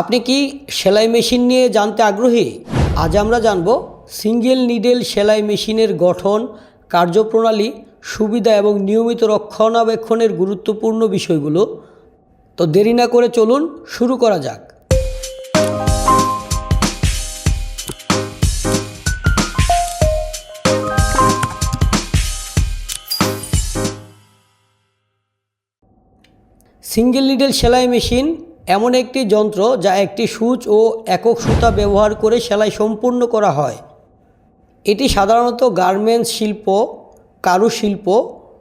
আপনি কি সেলাই মেশিন নিয়ে জানতে আগ্রহী? আজ আমরা জানব সিঙ্গেল নিডেল সেলাই মেশিনের গঠন, কার্যপ্রণালী, সুবিধা এবং নিয়মিত রক্ষণাবেক্ষণের গুরুত্বপূর্ণ বিষয়গুলো। তো দেরি না করে চলুন শুরু করা যাক। সিঙ্গেল নিডেল সেলাই মেশিন এমন একটি যন্ত্র যা একটি সূচ ও একক সুতা ব্যবহার করে সেলাই সম্পূর্ণ করা হয়। এটি সাধারণত গার্মেন্টস শিল্প, কারুশিল্প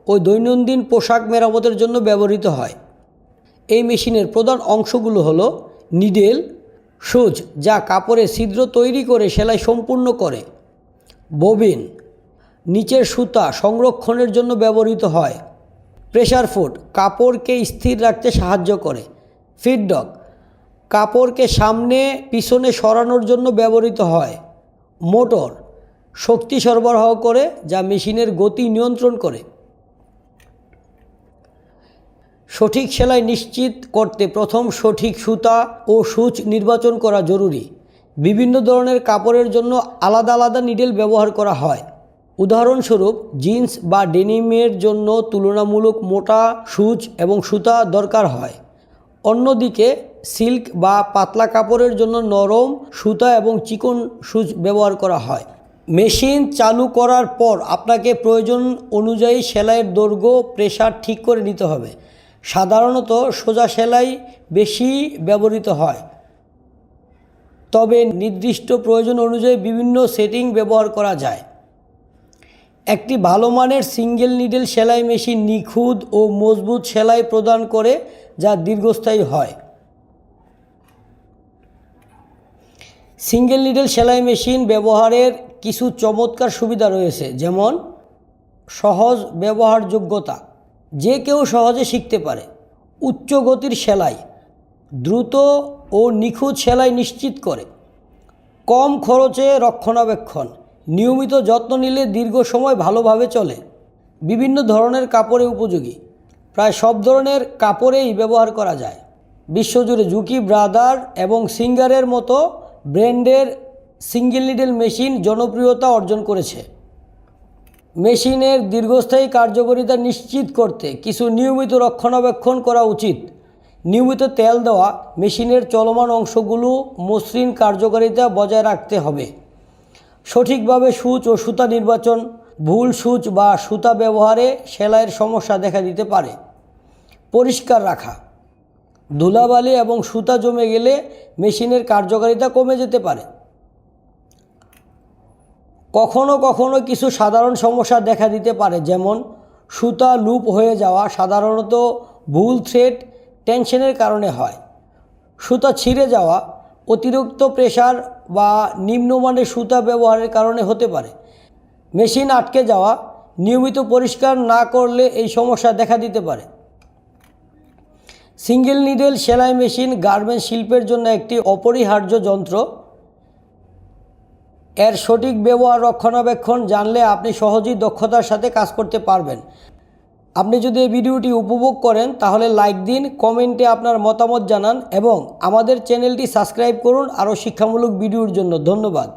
ও দৈনন্দিন পোশাক মেরামতের জন্য ব্যবহৃত হয়। এই মেশিনের প্রধান অংশগুলো হলো নিডেল, সুচ যা কাপড়ে ছিদ্র তৈরি করে সেলাই সম্পূর্ণ করে। ববিন, নিচের সুতা সংরক্ষণের জন্য ব্যবহৃত হয়। প্রেশার ফুট, কাপড়কে স্থির রাখতে সাহায্য করে। ফিডডক কাপড়কে সামনে, পিছনে সরানোর জন্য ব্যবহৃত হয় মোটর, শক্তি সরবরাহ করে, যা মেশিনের গতি নিয়ন্ত্রণ করে। সঠিক সেলাই নিশ্চিত করতে প্রথম সঠিক সুতা ও সূচ নির্বাচন করা জরুরি। বিভিন্ন ধরনের কাপড়ের জন্য আলাদা আলাদা নিডেল ব্যবহার করা হয়। উদাহরণস্বরূপ, জিন্স বা ডেনিমের জন্য তুলনামূলক মোটা সূচ এবং সুতা দরকার হয়। অন্যদিকে সিল্ক বা পাতলা কাপড়ের জন্য নরম সুতা এবং চিকন সূচ ব্যবহার করা হয়। মেশিন চালু করার পর আপনাকে প্রয়োজন অনুযায়ী সেলাইয়ের দৈর্ঘ্য প্রেশার ঠিক করে নিতে হবে। সাধারণত সোজা সেলাই বেশি ব্যবহৃত হয়। তবে নির্দিষ্ট প্রয়োজন অনুযায়ী বিভিন্ন সেটিং ব্যবহার করা যায়। একটি ভালো মানের সিঙ্গেল নিডেল সেলাই মেশিন নিখুঁত ও মজবুত সেলাই প্রদান করে, যা দীর্ঘস্থায়ী হয়। সিঙ্গেল নিডেল সেলাই মেশিন ব্যবহারের কিছু চমৎকার সুবিধা রয়েছে, যেমন সহজ ব্যবহারযোগ্যতা, যে কেউ সহজে শিখতে পারে, উচ্চ গতির সেলাই, দ্রুত ও নিখুঁত সেলাই নিশ্চিত করে, কম খরচে রক্ষণাবেক্ষণ নিয়মিত যত্ন নিলে দীর্ঘ সময় ভালোভাবে চলে। বিভিন্ন ধরনের কাপড়ে উপযোগী। প্রায় সব ধরনের কাপড়েই ব্যবহার করা যায়। বিশ্বজুড়ে জুকি ব্রাদার এবং সিঙ্গারের মতো ব্র্যান্ডের সিঙ্গেল নিডেল মেশিন জনপ্রিয়তা অর্জন করেছে। মেশিনের দীর্ঘস্থায়ী কার্যকারিতা নিশ্চিত করতে কিছু নিয়মিত রক্ষণাবেক্ষণ করা উচিত। নিয়মিত তেল দেওয়া, মেশিনের চলমান অংশগুলো মসৃণ কার্যকারিতা বজায় রাখতে হবে। সঠিকভাবে সূচ ও সুতা নির্বাচন, ভুল সূচ বা সুতা ব্যবহারে সেলাইয়ের সমস্যা দেখা দিতে পারে। পরিষ্কার রাখা। ধুলাবালি এবং সুতা জমে গেলে মেশিনের কার্যকারিতা কমে যেতে পারে। কখনো কখনো কিছু সাধারণ সমস্যা দেখা দিতে পারে, যেমন সুতা লুপ হয়ে যাওয়া সাধারণত ভুল থ্রেড টেনশনের কারণে হয়। সুতা ছিঁড়ে যাওয়া অতিরিক্ত প্রেশার বা নিম্নমানের সুতা ব্যবহারের কারণে হতে পারে। মেশিন আটকে যাওয়া, নিয়মিত পরিষ্কার না করলে এই সমস্যা দেখা দিতে পারে। সিঙ্গেল নিডেল সেলাই মেশিন গার্মেন্টস শিল্পের জন্য একটি অপরিহার্য যন্ত্র। এর সঠিক ব্যবহার রক্ষণাবেক্ষণ জানলে আপনি সহজেই দক্ষতার সাথে কাজ করতে পারবেন। আপনি যদি এই ভিডিওটি উপভোগ করেন, তাহলে লাইক দিন, কমেন্টে আপনার মতামত জানান এবং আমাদের চ্যানেলটি সাবস্ক্রাইব করুন আরও শিক্ষামূলক ভিডিওর জন্য। ধন্যবাদ।